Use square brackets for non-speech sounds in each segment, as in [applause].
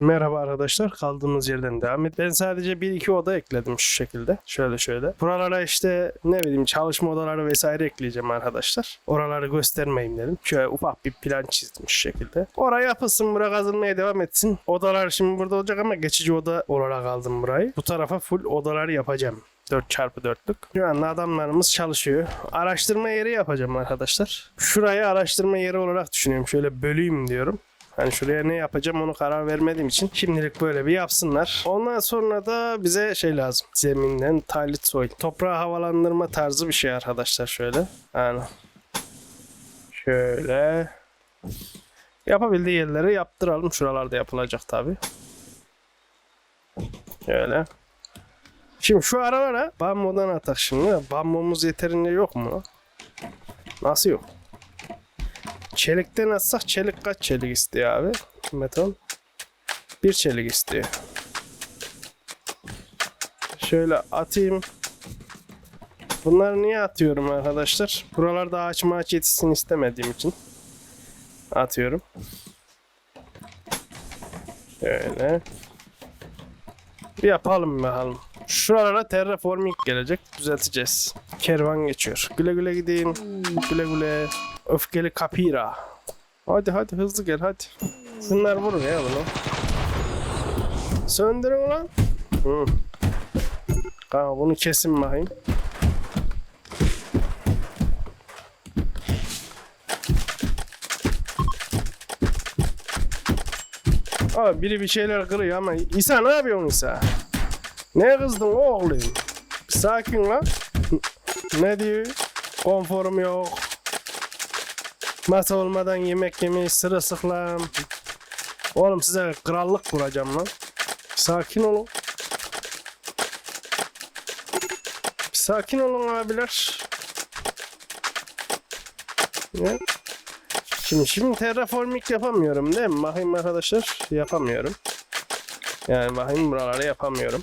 Merhaba arkadaşlar. Kaldığımız yerden devam et. Ben sadece bir iki oda ekledim şu şekilde. Şöyle şöyle. Buralara işte ne bileyim çalışma odaları vesaire ekleyeceğim arkadaşlar. Oraları göstermeyeyim dedim. Şöyle ufak bir plan çizdim şu şekilde. Oraya yapılsın. Bura kazılmaya devam etsin. Odalar şimdi burada olacak ama geçici oda olarak aldım burayı. Bu tarafa full odaları yapacağım. 4x4'lük. Şu anda adamlarımız çalışıyor. Araştırma yeri yapacağım arkadaşlar. Şurayı araştırma yeri olarak düşünüyorum. Şöyle böleyim diyorum. Hani şuraya ne yapacağım onu karar vermediğim için şimdilik böyle bir yapsınlar. Ondan sonra da bize şey lazım. Zeminden talit soil. Toprağı havalandırma tarzı bir şey arkadaşlar şöyle. Yani şöyle yapabildiği yerleri yaptıralım. Şuralarda yapılacak tabi. Şöyle. Şimdi şu aralara bambudan atak şimdi. Bambumuz yeterince yok mu? Nasıl yok? Çelikten atsak çelik kaç çelik istiyor abi? Metal. Bir çelik istiyor. Şöyle atayım. Bunları niye atıyorum arkadaşlar? Buralarda ağaç maaç yetişsin istemediğim için. Atıyorum. Şöyle. Bir yapalım bakalım. Şuralara terraforming gelecek. Düzelteceğiz. Kervan geçiyor. Güle güle gidin. Güle güle. Öfkeli kapira. Hadi hadi hızlı gel hadi. Şunlar vurun ya bunu. Söndürün lan. Hı. Tamam bunu kesin bakayım. Abi biri bir şeyler kırıyor ama İsa ne yapıyorsun İsa? Ne kızdın oğlum? Sakin lan. Ne diyor? Konforum yok. Masa olmadan yemek yemeyi sırılsıklam. Oğlum size krallık kuracağım lan. Sakin olun. Sakin olun abiler. Ne? Şimdi şimdi terraforming yapamıyorum değil mi? Bakayım arkadaşlar. Yapamıyorum. Yani bakayım buraları yapamıyorum.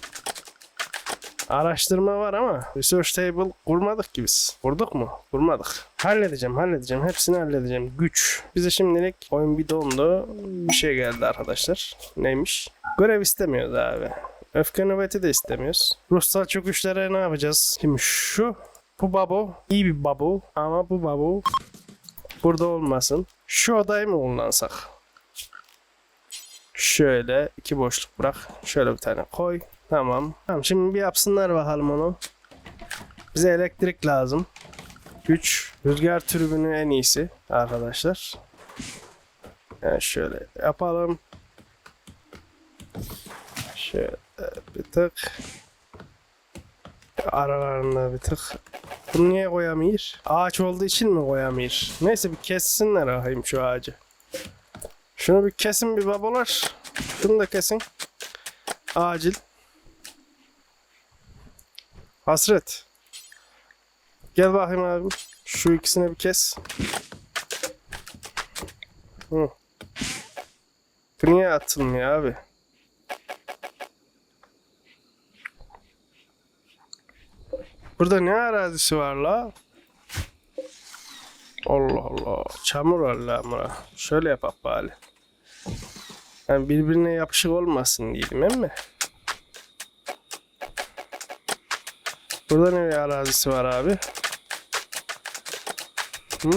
Araştırma var ama research table kurmadık ki biz. Kurduk mu? Kurmadık. Halledeceğim, halledeceğim. Hepsini halledeceğim. Güç. Bize şimdilik oyun bir dondu. Bir şey geldi arkadaşlar. Neymiş? Görev istemiyoruz abi. Öfke nöbeti de istemiyoruz. Ruhsal çöküşlere ne yapacağız? Şimdi şu. Bu babu. iyi bir babu. Ama bu babu burada olmasın. Şu odayı mı kullansak? Şöyle iki boşluk bırak. Şöyle bir tane koy. Tamam. Tamam şimdi bir yapsınlar bakalım onu. Bize elektrik lazım. Güç. Rüzgar türbünü en iyisi arkadaşlar. Yani şöyle yapalım. Şöyle bir tık. Aralarında bir tık. Bunu niye koyamıyor? Ağaç olduğu için mi koyamıyor? Neyse bir kessinler ahayım şu ağacı. Şunu bir kesin bir babalar. Şunu da kesin. Acil. Hasret. Gel bakayım abi. Şu ikisini bir kes. Hı. Bu niye atılmıyor abi? Burada ne arazisi var la? Allah Allah. Çamur var la bura. Şöyle yapak bari. Yani birbirine yapışık olmasın diyelim değil mi? Burada ne arazisi var abi? Hı?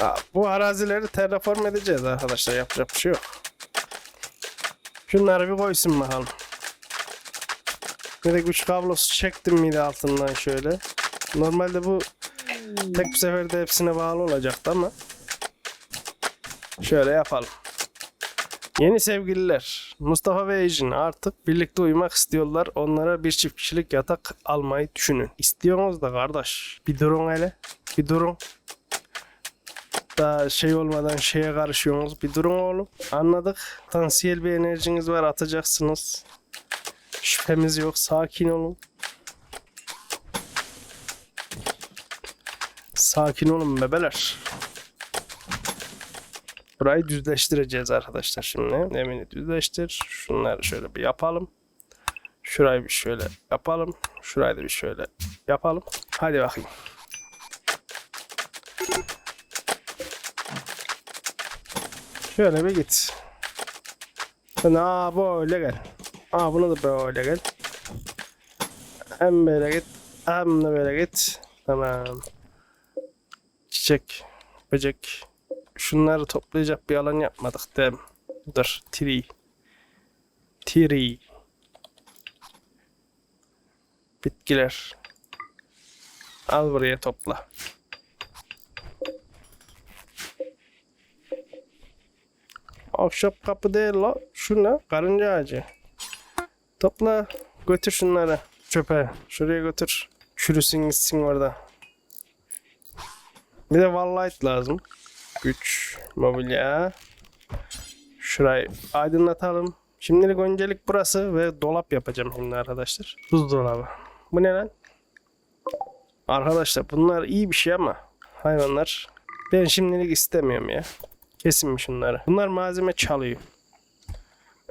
Aa, bu arazileri terraform edeceğiz arkadaşlar. Yapacak bir şey yok. Şunları bir koysun bakalım. Bir de güç kablosu çektim miydi altından şöyle. Normalde bu tek bir seferde hepsine bağlı olacaktı ama şöyle yapalım. Yeni sevgililer Mustafa ve Ejin artık birlikte uyumak istiyorlar. Onlara bir çift kişilik yatak almayı düşünün. İstiyorsunuz da kardeş. Bir durun hele. Bir durun. Daha şey olmadan şeye karışıyorsunuz. Bir durun oğlum. Anladık. Potansiyel bir enerjiniz var atacaksınız. Şüphemiz yok. Sakin olun. Sakin olun bebeler. Burayı düzleştireceğiz arkadaşlar şimdi. Emini düzleştir. Şunları şöyle bir yapalım. Şurayı bir şöyle yapalım. Şurayı da bir şöyle yapalım. Hadi bakayım. Şöyle bir git. Sen aa böyle gel. Aa bunu da böyle gel. Hem böyle git. Hem de böyle git. Tamam. Çiçek. Böcek. Şunları toplayacak bir alan yapmadık değil mi? Dur. Tree. Tree. Bitkiler. Al buraya topla. Ahşap kapı değil la. Şu ne? Karınca ağacı. Topla. Götür şunları. Çöpe. Şuraya götür. Çürüsün gitsin orada. Bir de light lazım. Güç. Mobilya. Şurayı aydınlatalım. Şimdilik öncelik burası ve dolap yapacağım şimdi arkadaşlar. Buzdolabı. Bu ne lan? Arkadaşlar bunlar iyi bir şey ama hayvanlar ben şimdilik istemiyorum ya. Kesin mi şunları? Bunlar malzeme çalıyor.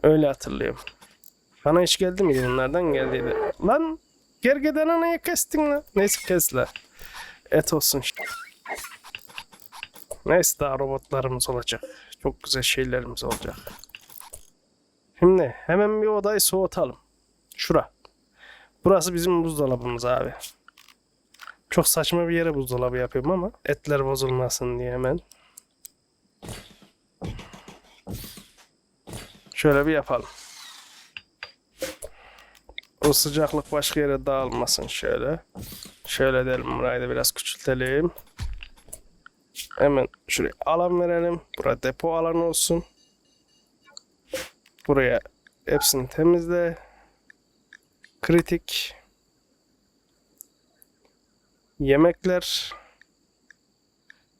Öyle hatırlıyorum. Bana hiç geldi mi bunlardan geldiydi. Lan gergedanı niye kestin lan? Neyse kes lan. Et olsun. Neyse daha robotlarımız olacak. Çok güzel şeylerimiz olacak. Şimdi hemen bir odayı soğutalım. Şura. Burası bizim buzdolabımız abi. Çok saçma bir yere buzdolabı yapıyorum ama etler bozulmasın diye hemen. Şöyle bir yapalım. O sıcaklık başka yere dağılmasın şöyle. Şöyle edelim burayı da biraz küçültelim. Hemen şuraya alan verelim. Buraya depo alanı olsun. Buraya hepsini temizle. Kritik. Yemekler.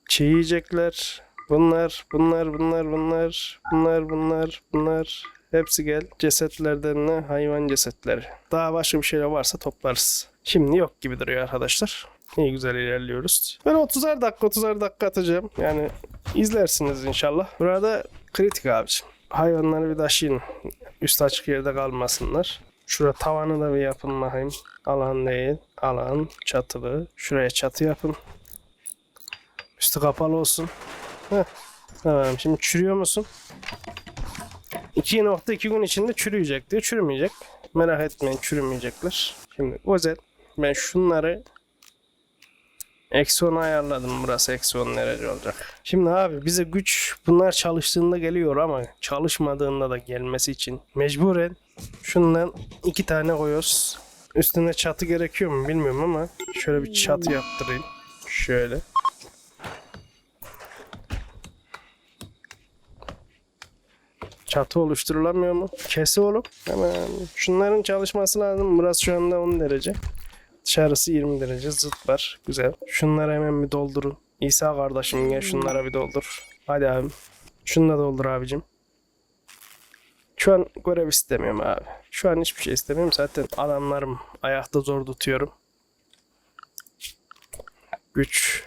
Çiğ yiyecekler. Bunlar, bunlar, bunlar, bunlar, bunlar, bunlar, bunlar. Hepsi gel. Cesetlerden ne? Hayvan cesetleri. Daha başka bir şeyler varsa toplarız. Şimdi yok gibi duruyor arkadaşlar. İyi güzel ilerliyoruz. Ben 30'ar dakika 30'ar dakika atacağım. Yani izlersiniz inşallah. Burada kritik abicim. Hayvanları bir taşıyın. Üst açık yerde kalmasınlar. Şurada tavanı da bir yapın bakayım. Alan değil. Alan çatılı. Şuraya çatı yapın. Üstü kapalı olsun. Heh. Tamam şimdi çürüyor musun? 2.2 gün içinde çürüyecek diyor. Çürümeyecek. Merak etmeyin çürümeyecekler. Şimdi özel ben şunları Eksi 10 ayarladım. Burası eksi 10 derece olacak. Şimdi abi bize güç bunlar çalıştığında geliyor ama çalışmadığında da gelmesi için mecburen şundan iki tane koyuyoruz. Üstüne çatı gerekiyor mu bilmiyorum ama şöyle bir çatı yaptırayım. Şöyle. Çatı oluşturulamıyor mu? Kesi oğlum. Hemen şunların çalışması lazım. Burası şu anda 10 derece. Dışarısı 20 derece zıt var. Güzel. Şunları hemen bir doldurun. İsa kardeşim gel şunlara bir doldur. Hadi abim. Şunu da doldur abicim. Şu an görev istemiyorum abi. Şu an hiçbir şey istemiyorum. Zaten adamlarım ayakta zor tutuyorum. Güç.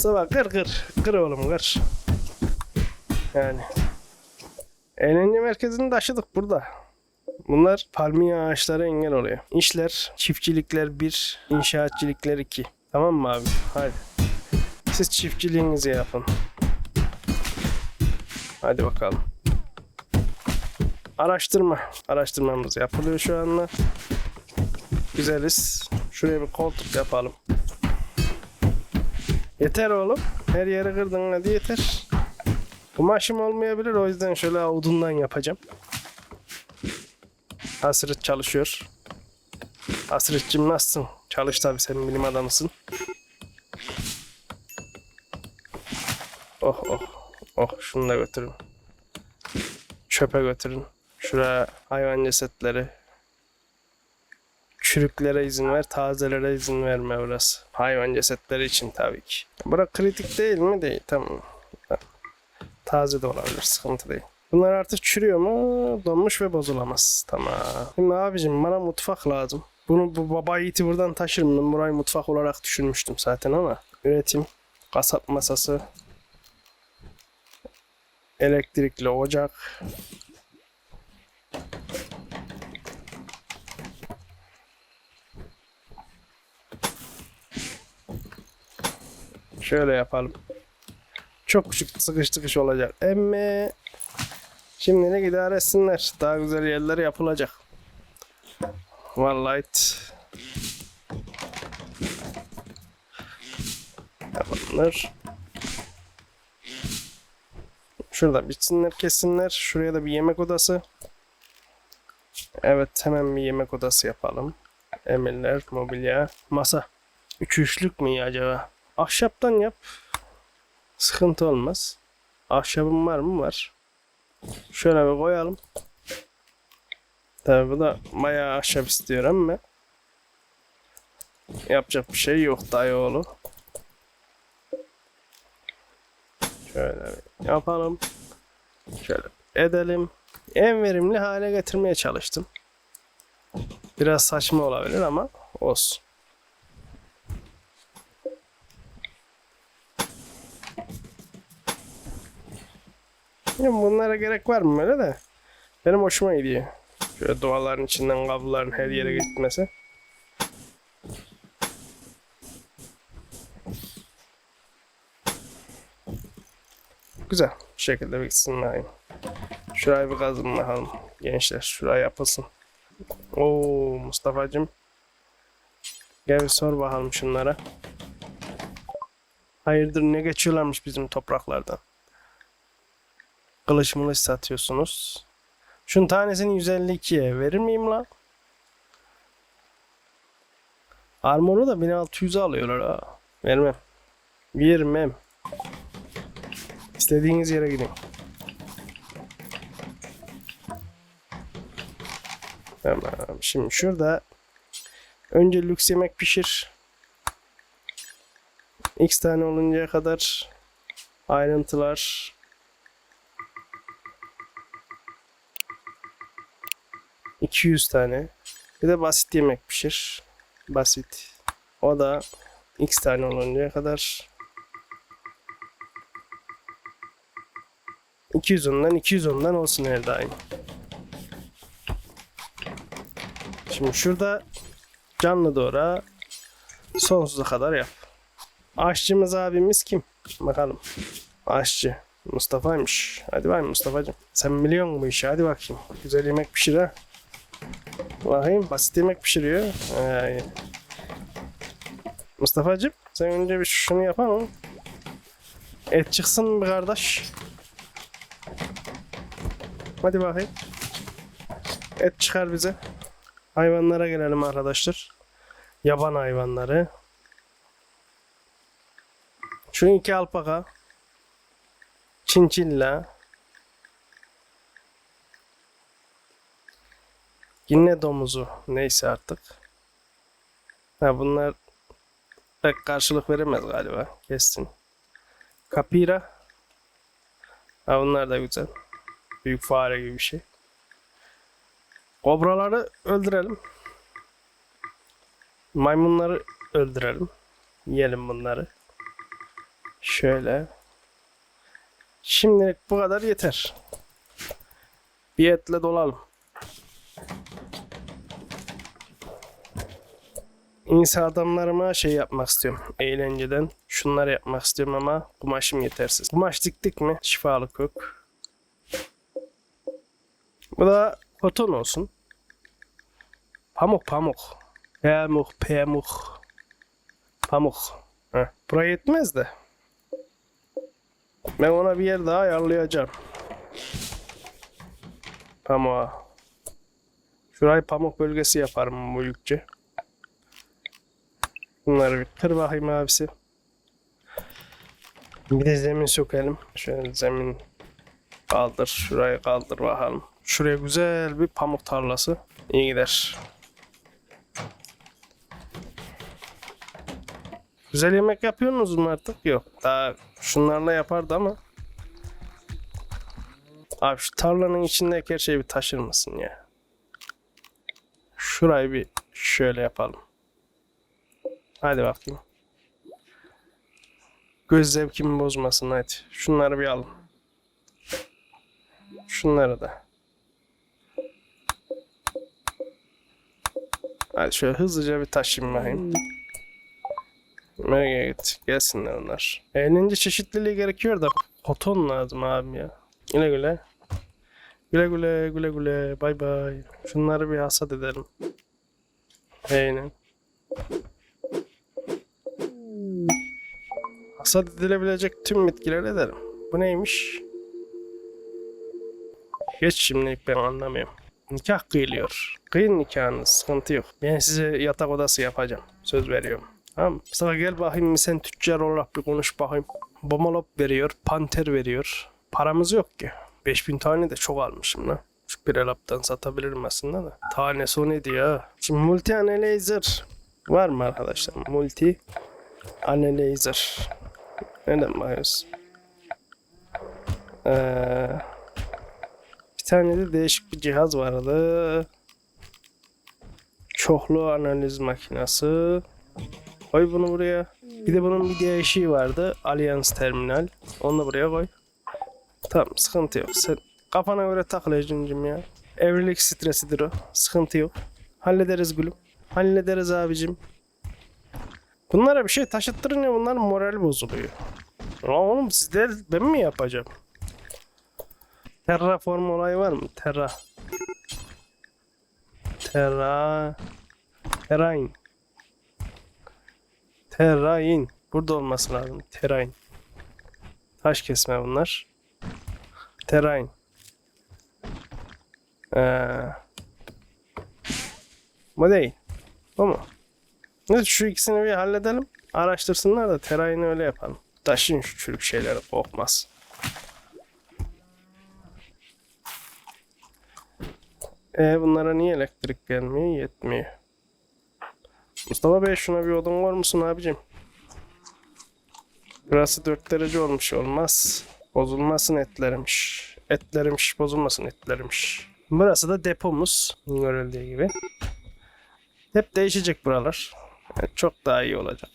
Mustafa kır kır. Kır oğlum kır. Yani. Eğlence merkezini taşıdık burada. Bunlar palmiye ağaçları engel oluyor. İşler, çiftçilikler 1, inşaatçilikler 2. Tamam mı abi? Hadi. Siz çiftçiliğinizi yapın. Hadi bakalım. Araştırma. Araştırmamız yapılıyor şu anda. Güzeliz. Şuraya bir koltuk yapalım. Yeter oğlum. Her yeri kırdın hadi yeter. Kumaşım olmayabilir o yüzden şöyle odundan yapacağım. Hasret çalışıyor. Hasretçim nasılsın? Çalış tabi senin bilim adamısın. Oh oh. Oh şunu da götürün. Çöpe götürün. Şuraya hayvan cesetleri. Çürüklere izin ver, tazelere izin verme burası. Hayvan cesetleri için tabii ki. Bura kritik değil mi? Değil. Tamam. Taze de olabilir. Sıkıntı değil. Bunlar artık çürüyor mu? Donmuş ve bozulamaz. Tamam. Şimdi abicim bana mutfak lazım. Bunu bu baba yiğiti buradan taşırım. Burayı mutfak olarak düşünmüştüm zaten ama. Üretim. Kasap masası. Elektrikli ocak. Şöyle yapalım. Çok küçük sıkış sıkış olacak. Emme şimdilik idare etsinler. Daha güzel yerler yapılacak. Vallahi Tamamdır. Şurada bitsinler kessinler. Şuraya da bir yemek odası. Evet hemen bir yemek odası yapalım. Emirler, mobilya, masa. Üç üçlük mü acaba? Ahşaptan yap. Sıkıntı olmaz. Ahşabın var mı? Var. Şöyle bir koyalım. Tabi bu da bayağı ahşap istiyor ama yapacak bir şey yok dayıoğlu. Şöyle bir yapalım. Şöyle edelim. En verimli hale getirmeye çalıştım. Biraz saçma olabilir ama olsun. Ya bunlara gerek var mı öyle de? Benim hoşuma gidiyor. Şöyle duvarların içinden kabloların her yere gitmesi. Güzel. Bu şekilde bitsin bakayım. Şurayı bir kazın bakalım. Gençler şuraya yapılsın. Oo Mustafa'cığım. Gel bir sor bakalım şunlara. Hayırdır ne geçiyorlarmış bizim topraklardan. Kılıç mılıç satıyorsunuz. Şunun tanesini 152'ye verir miyim lan? Armoru da 1600'e alıyorlar ha. Vermem. Vermem. İstediğiniz yere gidin. Tamam. Şimdi şurada önce lüks yemek pişir. X tane oluncaya kadar ayrıntılar ...200 tane. Bir de basit yemek pişir. Basit. O da X tane oluncaya kadar 210'dan 210'dan olsun her daim. Şimdi şurada canlı doğra sonsuza kadar yap. Aşçımız abimiz kim? Bakalım. Aşçı. Mustafa'ymış. Hadi bakayım Mustafa'cığım. Sen biliyor musun bu işi? Hadi bakayım. Güzel yemek pişir ha. Bakayım basit yemek pişiriyor. Ay. Mustafa'cığım sen önce bir şunu yapalım. Et çıksın bir kardeş. Hadi bakayım. Et çıkar bize. Hayvanlara gelelim arkadaşlar. Yaban hayvanları. Şu iki alpaka. Çinçilla. Yine domuzu. Neyse artık. Ha bunlar pek karşılık veremez galiba. Kessin. Kapira. Ha bunlar da güzel. Büyük fare gibi bir şey. Kobraları öldürelim. Maymunları öldürelim. Yiyelim bunları. Şöyle. Şimdilik bu kadar yeter. Bir etle dolalım. İnsan adamlarıma şey yapmak istiyorum. Eğlenceden. Şunları yapmak istiyorum ama kumaşım yetersiz. Kumaş diktik mi? Şifalı kök. Bu da koton olsun. Pamuk pamuk. Pamuk pamuk. Pamuk. Heh. Buraya yetmez de. Ben ona bir yer daha ayarlayacağım. Pamuğa. Şurayı pamuk bölgesi yaparım büyükçe. Bunları bir kır bakayım abisi. Bir de zemin sökelim. Şöyle zemin kaldır. Şurayı kaldır bakalım. Şuraya güzel bir pamuk tarlası. İyi gider. Güzel yemek yapıyorsunuz mu artık? Yok. Daha şunlarla yapardı ama. Abi şu tarlanın içindeki her şeyi bir taşır mısın ya? Şurayı bir şöyle yapalım. Hadi bakayım. Göz zevkimi bozmasın hadi. Şunları bir alın. Şunları da. Hadi şöyle hızlıca bir taşıyayım bakayım. Nereye git? Gelsinler onlar. Eğlence çeşitliliği gerekiyor da koton lazım abim ya. Güle güle. Güle güle güle güle. Bay bay. Şunları bir hasat edelim. Aynen. Hasat edilebilecek tüm bitkileri edelim. Bu neymiş? Geç şimdilik ben anlamıyorum. Nikah kıyılıyor. Kıyın nikahınız sıkıntı yok. Ben size yatak odası yapacağım. Söz veriyorum. Tamam? Mustafa gel bakayım sen tüccar olarak bir konuş bakayım. Bomalop veriyor, panter veriyor. Paramız yok ki. 5000 tane de çok almışım lan. Şu bir elaptan satabilirim aslında da. Tanesi o neydi ya? Şimdi multi analyzer var mı arkadaşlar? Multi analyzer. Nereden bakıyoruz? Ee, bir tane de değişik bir cihaz vardı. Çoklu analiz makinesi. Koy bunu buraya. Bir de bunun bir değişiği vardı. Allianz terminal. Onu da buraya koy. Tamam sıkıntı yok. Sen kafana göre takıl Ecun'cum ya. Evlilik stresidir o. Sıkıntı yok. Hallederiz gülüm. Hallederiz abicim. Bunlara bir şey taşıttırınca bunların morali bozuluyor. Ya oğlum sizler ben mi yapacağım? Terraform olayı var mı? Terra. Terra. Terrain. Terrain. Burada olması lazım. Terrain. Taş kesme bunlar. Terrain. Ee, bu değil. Bu mu? Evet, şu ikisini bir halledelim. Araştırsınlar da terayını öyle yapalım. Taşın şu çürük şeyleri kokmaz. E bunlara niye elektrik gelmiyor? Yetmiyor. Mustafa Bey şuna bir odun var mısın abicim? Burası 4 derece olmuş olmaz. Bozulmasın etlermiş. Etlermiş bozulmasın etlermiş. Burası da depomuz. Görüldüğü gibi. Hep değişecek buralar. Çok daha iyi olacak.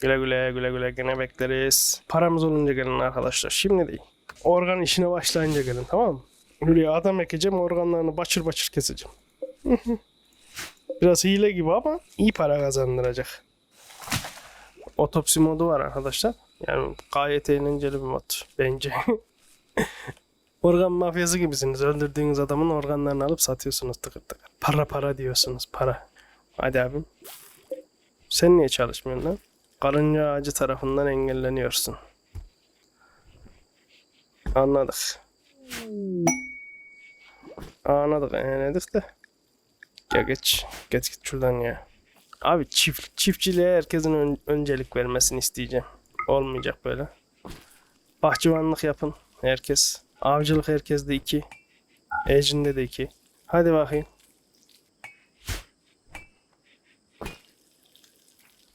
Güle güle güle güle gene bekleriz. Paramız olunca gelin arkadaşlar. Şimdi değil. Organ işine başlayınca gelin tamam mı? Buraya adam ekeceğim organlarını başır başır keseceğim. [laughs] Biraz hile gibi ama iyi para kazandıracak. Otopsi modu var arkadaşlar. Yani gayet eğlenceli bir mod bence. [laughs] Organ mafyası gibisiniz. Öldürdüğünüz adamın organlarını alıp satıyorsunuz tıkır tıkır. Para para diyorsunuz para. Hadi abim. Sen niye çalışmıyorsun lan? Karınca ağacı tarafından engelleniyorsun. Anladık. Anladık, anladık da. Ya geç, geç git şuradan ya. Abi çift, çiftçiliğe herkesin ön- öncelik vermesini isteyeceğim. Olmayacak böyle. Bahçıvanlık yapın herkes. Avcılık herkeste iki. Ejinde de iki. Hadi bakayım.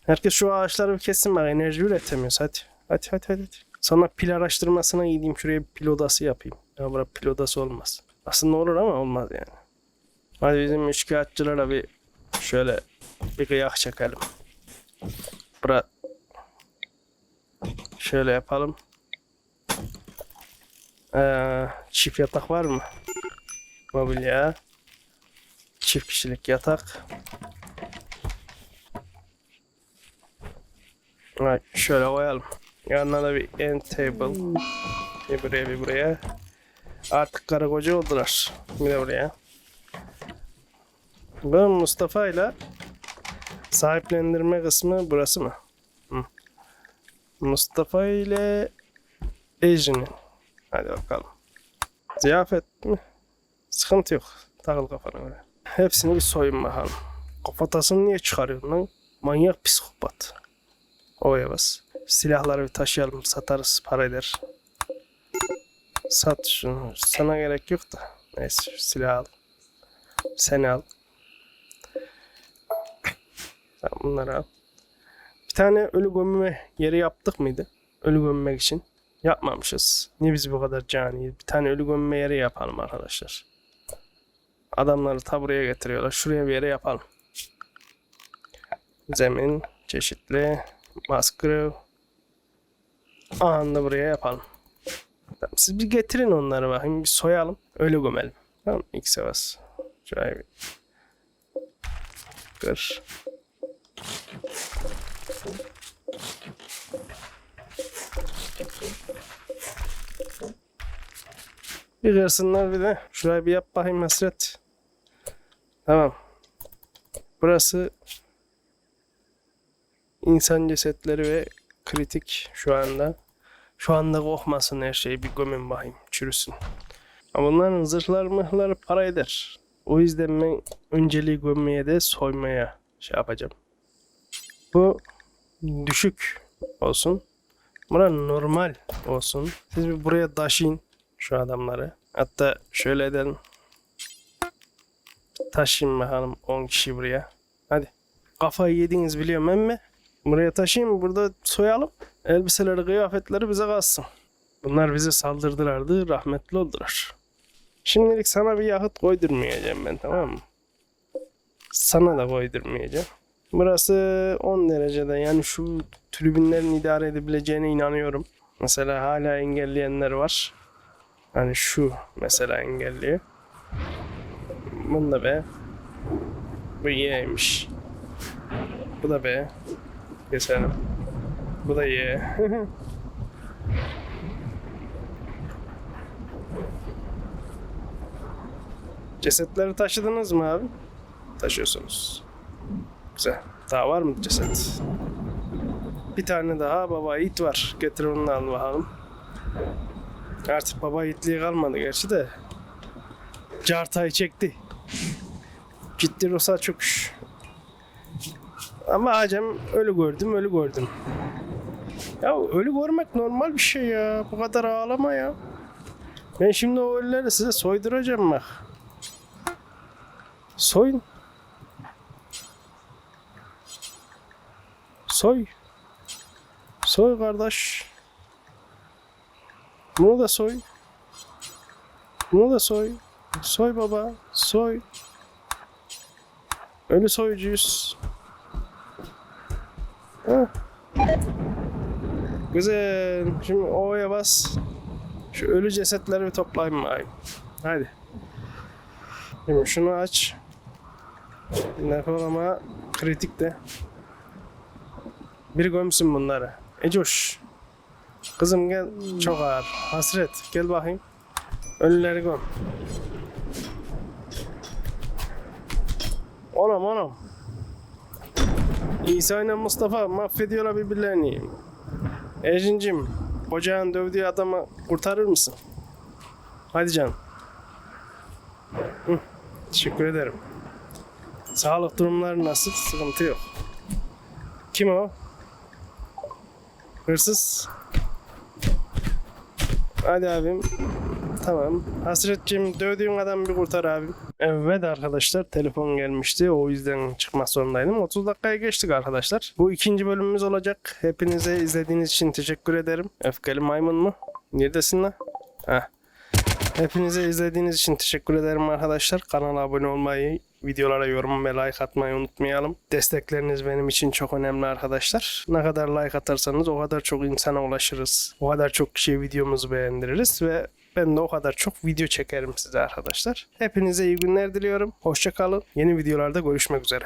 Herkes şu ağaçları bir kessin bak enerji üretemiyoruz hadi. Hadi hadi hadi. hadi. Sonra pil araştırmasına gideyim şuraya bir pil odası yapayım. Ya bura pil odası olmaz. Aslında olur ama olmaz yani. Hadi bizim üçkağıtçılara bir şöyle bir kıyak çekelim. Bura şöyle yapalım. Ee, çift yatak var mı? Mobilya. Çift kişilik yatak. Evet, şöyle koyalım. Yanına da bir end table. Bir buraya bir buraya. Artık karı koca oldular. Bir de buraya. Ben Mustafa ile sahiplendirme kısmı burası mı? Hı. Mustafa ile Ejin'in. Hadi bakalım. Ziyafet mi? Sıkıntı yok. Takıl kafana göre. Hepsini bir soyun bakalım. Kafatasını niye çıkarıyorsun lan? Manyak psikopat. Oya bas. Silahları bir taşıyalım. Satarız. Para eder. Sat şunu. Sana gerek yok da. Neyse şu silahı al. Sen al. Sen bunları al. Bir tane ölü gömme yeri yaptık mıydı? Ölü gömmek için. Yapmamışız. Niye biz bu kadar caniyiz? Bir tane ölü gömme yeri yapalım arkadaşlar. Adamları ta buraya getiriyorlar. Şuraya bir yere yapalım. Zemin çeşitli. Maskro. Anında buraya yapalım. Tamam, siz bir getirin onları bakayım. Bir soyalım. Öyle gömelim. Tamam? X'e bas. Şuraya bir kır. Bir kırsınlar bir de. Şurayı bir yap bakayım Hasret. Tamam. Burası insan cesetleri ve kritik şu anda. Şu anda kokmasın her şey. Bir gömün bakayım. Çürüsün. Ama bunların zırhlar mıhları para eder. O yüzden ben önceliği gömmeye de soymaya şey yapacağım. Bu düşük olsun. Bura normal olsun. Siz bir buraya taşıyın şu adamları. Hatta şöyle edelim. Taşıyın bakalım 10 kişi buraya. Hadi. Kafayı yediniz biliyorum emme. Buraya taşıyın burada soyalım. Elbiseleri, kıyafetleri bize kalsın. Bunlar bize saldırdılardı, rahmetli oldular. Şimdilik sana bir yakıt koydurmayacağım ben tamam mı? Sana da koydurmayacağım. Burası 10 derecede yani şu tribünlerin idare edebileceğine inanıyorum. Mesela hala engelleyenler var. Hani şu mesela engelliyor. Bunu da be. Bu Y'ymiş. Bu da be. Keselim. Bu da Y. [laughs] Cesetleri taşıdınız mı abi? Taşıyorsunuz. Güzel. Daha var mı ceset? Bir tane daha baba it var. Getir onu al bakalım. Artık baba itliği kalmadı gerçi de. Cartayı çekti. Ciddi Rosa çöküş. Ama Acem ölü gördüm ölü gördüm. Ya ölü görmek normal bir şey ya. Bu kadar ağlama ya. Ben şimdi o ölüleri size soyduracağım bak. Soyun. Soy. Soy kardeş. Bunu da soy. Bunu da soy. Soy baba. Soy. Ölü soyucuyuz. Güzel. Şimdi O'ya bas. Şu ölü cesetleri bir toplayayım bakayım. Hadi. Şimdi şunu aç. Nefes kritik de. Bir gömsün bunları. Ecoş. Kızım gel. Çok ağır. Hasret. Gel bakayım. Ölüleri göm. Onam onam. İsa ile Mustafa mahvediyorlar birbirlerini. Ejin'cim, ocağın dövdüğü adamı kurtarır mısın? Hadi canım. Hı, teşekkür ederim. Sağlık durumları nasıl? Sıkıntı yok. Kim o? Hırsız. Hadi abim. Tamam. Hasretciğim dövdüğün adamı bir kurtar abim. Evet arkadaşlar telefon gelmişti. O yüzden çıkmak zorundaydım. 30 dakikaya geçtik arkadaşlar. Bu ikinci bölümümüz olacak. Hepinize izlediğiniz için teşekkür ederim. Öfkeli maymun mu? Neredesin lan? Heh. Hepinize izlediğiniz için teşekkür ederim arkadaşlar. Kanala abone olmayı, videolara yorum ve like atmayı unutmayalım. Destekleriniz benim için çok önemli arkadaşlar. Ne kadar like atarsanız o kadar çok insana ulaşırız. O kadar çok kişiye videomuzu beğendiririz ve ben de o kadar çok video çekerim size arkadaşlar. Hepinize iyi günler diliyorum. Hoşçakalın. Yeni videolarda görüşmek üzere.